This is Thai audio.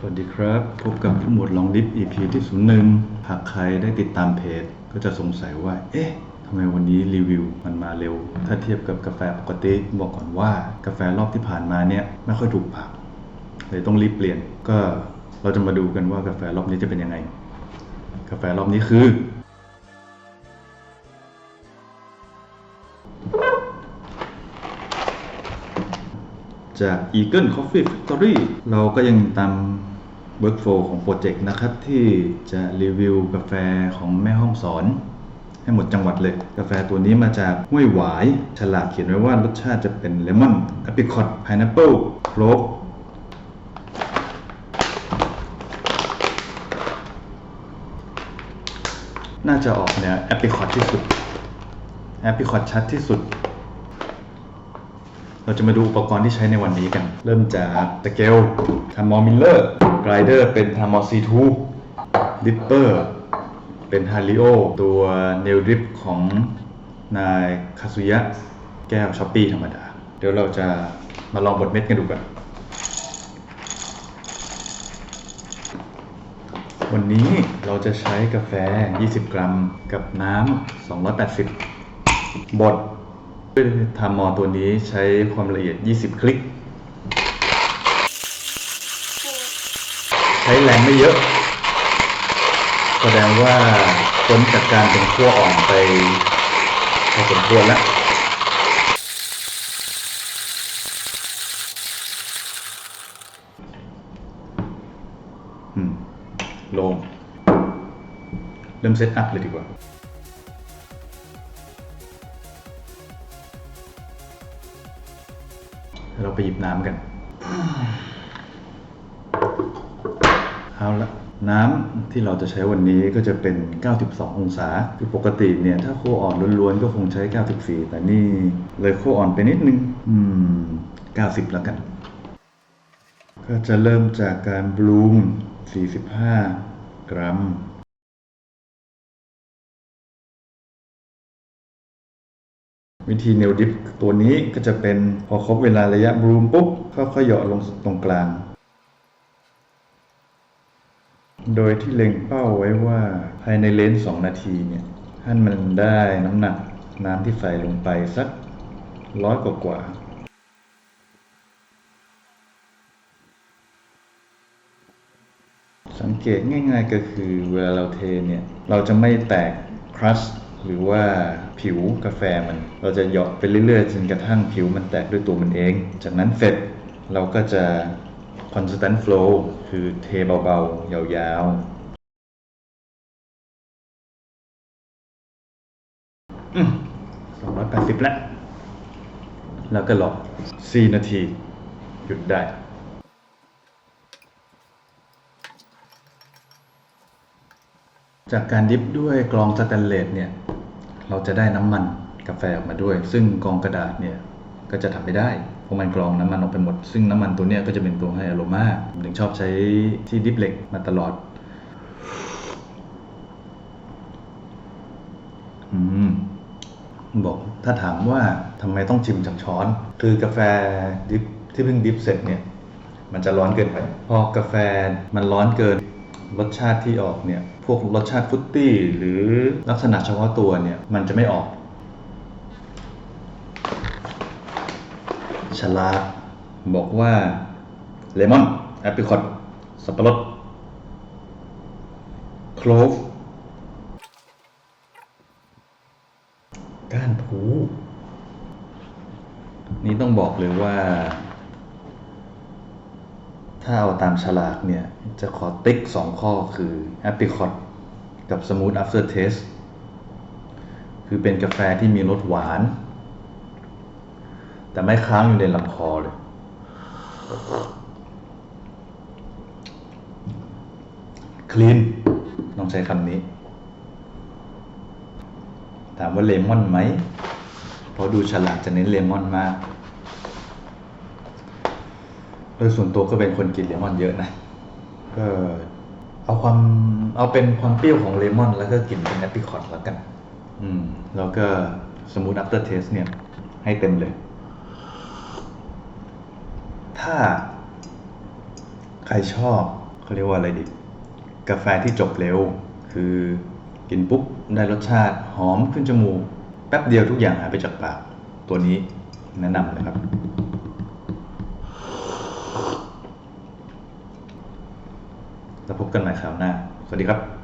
สวัสดีครับ พบกับผู้หมวดลองดิฟ EP ที่01หากใครได้ติดตามเพจ ก็จะสงสัยว่า เอ๊ะทำไมวันนี้รีวิวมันมาเร็ว ถ้าเทียบกับกาแฟปกติบอกก่อนว่ากาแฟรอบที่ผ่านมาเนี่ยไม่ค่อยถูกปากเลยต้องรีบเปลี่ยนก็เราจะมาดูกันว่ากาแฟรอบนี้จะเป็นยังไง กาแฟรอบนี้คือ จาก Eagle Coffee Factory เราก็ยังตาม workflow ของโปรเจกต์นะครับ ที่จะรีวิวกาแฟของแม่ห้องสอน ให้หมดจังหวัดเลย กาแฟตัวนี้มาจากห้วยหวาย ฉลากเขียนไว้ว่ารสชาติจะเป็นเลมอน a p r i c o t pineapple โคลกน่าจะออกแนว a p r i c o t ที่สุด a p r i c o t ชัดที่สุด เราจะมาดูอุปกรณ์ที่ใช้ในวันนี้กัน เริ่มจากสเกลทามอมิลเลอร์ไกรเดอร์เป็นทามอ C2 ดิปเปอร์เป็นฮาริโอตัวเนลดริปของนายคาซุยะ แก้วช้อปปี้ธรรมดา เดี๋ยวเราจะมาลองบดเม็ดกันดูกัน วันนี้เราจะใช้กาแฟ 20 กรัม กับน้ำ 280 บด ด้วยทามอตัวนี้ใช้ความละเอียด 20 คลิก ใช้แรงไม่เยอะ แสดงว่าพ้นจากการเป็นขั้วอ่อนไปพอสมควรแล้วลงเริ่มเซตอัพเลยดีกว่า เราไปหยิบน้ำกัน เอาละน้ำที่เราจะใช้วันนี้ก็จะเป็น 92 องศา คือปกติเนี่ย ถ้าโคอ่อนล้วนๆ ก็คงใช้ 94 แต่นี่เลยโคอ่อนไปนิดนึง อืม 90 แล้วกัน ก็จะเริ่มจากการบลูม45 กรัม วิธีเนลดิฟตัวนี้ก็จะเป็นพอครบเวลาระยะบลูมปุ๊บค่อยๆเหยาะลงตรงกลาง โดยที่เล็งเป้าไว้ว่าภายในเลนส์2นาทีเนี่ยท่านมันได้น้ำหนักน้ำที่ใส่ลงไปสักร้อยกว่ากว่าสังเกตง่ายๆก็คือเวลาเราเทเนี่ย เราจะไม่แตกครัส หรือว่าผิวกาแฟมัน เราจะเหยาะไปเรื่อยๆจนกระทั่งผิวมันแตกด้วยตัวมันเอง จากนั้นเสร็จเราก็จะ constant flow คือเทเบาๆ ยาวๆอืม280แล้ว แล้วก็รอ4นาที หยุดได้ จากการดิฟด้วยกรองสแตนเลสเนี่ยเราจะได้น้ำมันกาแฟออกมาด้วย ซึ่งกรองกระดาษเนี่ยก็จะทำไม่ได้เพราะมันกรองน้ำมันออกไปหมด ซึ่งน้ำมันตัวเนี้ยก็จะเป็นตัวให้อโรมาผมถึงชอบใช้ที่ดิฟเหล็กมาตลอดอืมบอกถ้าถามว่าทำไมต้องชิมจากช้อน คือกาแฟดิฟที่เพิ่งดิฟเสร็จเนี่ย มันจะร้อนเกินไป พอกาแฟมันร้อนเกิน รสชาติที่ออกเนี่ย พวกรสชาติฟุตตี้หรือลักษณะเฉพาะตัวเนี่ย มันจะไม่ออก ฉลากบอกว่าเลมอนแอปริคอตสับปะรดโคลฟก้านผูนี่ต้องบอกเลยว่า ถ้าเอาตามฉลากเนี่ย จะขอติ๊กสองข้อคือ Apricot กับ Smooth After Taste คือเป็นกาแฟที่มีรสหวาน แต่ไม่ค้างอยู่ในลำคอเลย คลีนต้องใช้คำนี้ ถามว่าเลมอนไหม เพราะดูฉลากจะเน้นเลมอนมาก โดยส่วนตัวก็เป็นคนกินเลมอนเยอะนะก็เอาความเอาเป็นความเปรี้ยวของเลมอน แล้วก็กลิ่นเป็นแอปริคอตแล้วกัน อืม แล้วก็สมูทอัปเตอร์เทสเนี่ย ให้เต็มเลย ถ้า ใครชอบเขาเรียกว่าอะไรดิกาแฟที่จบเร็ว คือกินปุ๊บ ได้รสชาติหอมขึ้นจมูก แป๊บเดียวทุกอย่างหายไปจากปาก ตัวนี้แนะนำเลยครับ แล้วพบกันใหม่คราวหน้า สวัสดีครับ